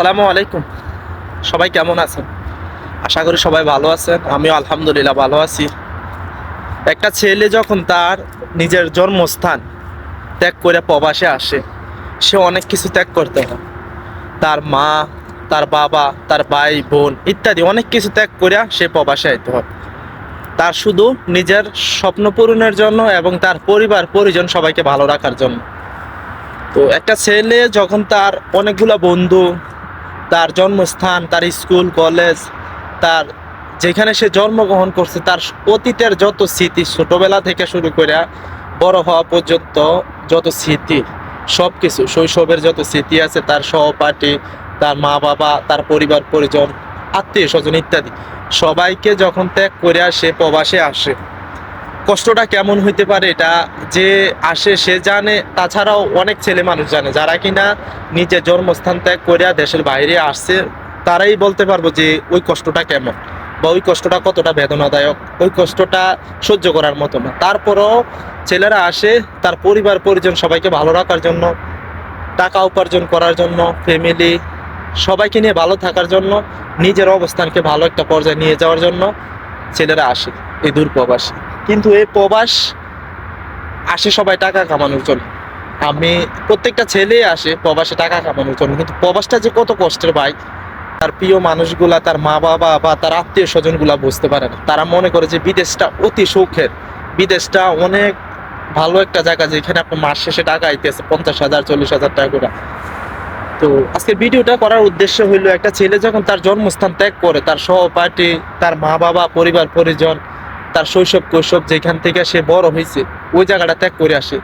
আসসালামু আলাইকুম। সবাই কেমন আছেন? আশা করি সবাই ভালো আছেন। আমিও আলহামদুলিল্লাহ ভালো আছি। একটা ছেলে যখন তার নিজের জন্মস্থান ত্যাগ করে প্রবাসে আসে, সে অনেক কিছু ত্যাগ করতে হয়। তার মা, তার বাবা, তার ভাই, বোন ইত্যাদি অনেক কিছু ত্যাগ করে সে প্রবাসে আইতে হয়। তার শুধু নিজের স্বপ্ন পূরণের জন্য এবং তার পরিবার, পরিজন সবাইকে ভালো রাখার জন্য। তো একটা ছেলে যখন তার অনেকগুলো বন্ধু তার জন্মস্থান, তার স্কুল, কলেজ, তার যেখানে সে জন্মগ্রহণ করছে, তার অতীতের যত স্মৃতি ছোটবেলা থেকে শুরু করে বড় হওয়া পর্যন্ত যত স্মৃতি সব কিছু শৈশবের যত স্মৃতি আছে, তার সহপাঠী, তার মা বাবা, তার পরিবার, পরিজন আত্মীয় স্বজন ইত্যাদি, সবাইকে যখন ত্যাগ করে সে প্রবাসে আসে। কষ্টটা কেমন হইতে পারে এটা যে আসে, সে জানে। তাছাড়াও অনেক ছেলে মানুষ জানে, যারা কিনা নিজের জন্মস্থান ত্যাগ করে দেশের বাইরে আসছে, তারাই বলতে পারব যে ওই কষ্টটা কেমন বা ওই কষ্টটা কতটা বেদনাদায়ক, ওই কষ্টটা সহ্য করার মতো না। তারপরও ছেলেরা আসে, তার পরিবার, পরিজন সবাইকে ভালো রাখার জন্য, টাকা উপার্জন করার জন্য ফ্যামিলি সবাইকে নিয়ে ভালো থাকার জন্য, নিজের অবস্থানকে ভালো একটা পর্যায়ে নিয়ে যাওয়ার জন্য ছেলেরা আসে, এই দূর প্রবাসী। কিন্তু এই প্রবাস আসে সবাই টাকা কামানোর জন্য। আমি প্রত্যেকটা ছেলে আসে প্রবাসে টাকা কামানোর জন্য, কিন্তু প্রবাসটা যে কত কষ্টের ভাই। তার প্রিয় মানুষগুলা, তার মা বাবা বা তার আত্মীয় স্বজনগুলা বুঝতে পারে না। তারা মনে করে যে বিদেশটা অতি সুখের। বিদেশটা অনেক ভালো একটা জায়গা যেখানে আপনি মাস শেষে টাকা আইতেছে, পঞ্চাশ হাজার, চল্লিশ হাজার টাকা করে। তো আজকে ভিডিওটা করার উদ্দেশ্য হইল একটা ছেলে যখন তার জন্মস্থান ত্যাগ করে, তার সহপাঠী, তার মা বাবা, পরিবার, পরিজন তার শৈশব কৈশব যেখান থেকে সে বড় হয়েছে, ওই জায়গাটা ত্যাগ করে আসে।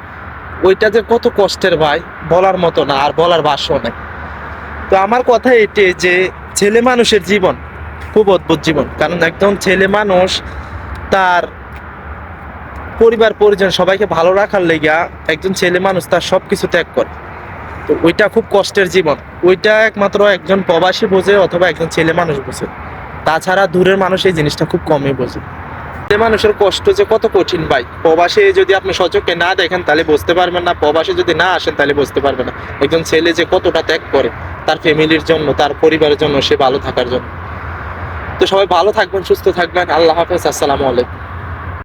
ওইটা যে কত কষ্টের ভাই, বলার মতো না, আর বলার ভাষ্য নেই। তো আমার কথা এটি যে, ছেলে মানুষের জীবন, খুব অদ্ভুত জীবন। কারণ একজন ছেলে মানুষ, তার পরিবার, পরিজন সবাইকে ভালো রাখার লেগা একজন ছেলে মানুষ তার সব কিছু ত্যাগ করে। তো ওইটা খুব কষ্টের জীবন। ওইটা একমাত্র একজন প্রবাসী বোঝে অথবা একজন ছেলে মানুষ বোঝে। তাছাড়া দূরের মানুষ এই জিনিসটা খুব কমই বোঝে। মানুষের কষ্ট যে কত কঠিন ভাই। প্রবাসে যদি আপনি সচক্ষে না দেখেন, তাহলে বুঝতে পারবেন না। প্রবাসে যদি না আসেন, তাহলে বুঝতে পারবে না। একজন ছেলে যে কতটা ত্যাগ করে, তার ফ্যামিলির জন্য, তার পরিবারের জন্য সে ভালো থাকার জন্য। তো সবাই ভালো থাকবেন, সুস্থ থাকবেন। আল্লাহ হাফেজ, আসসালামু আলাইকুম।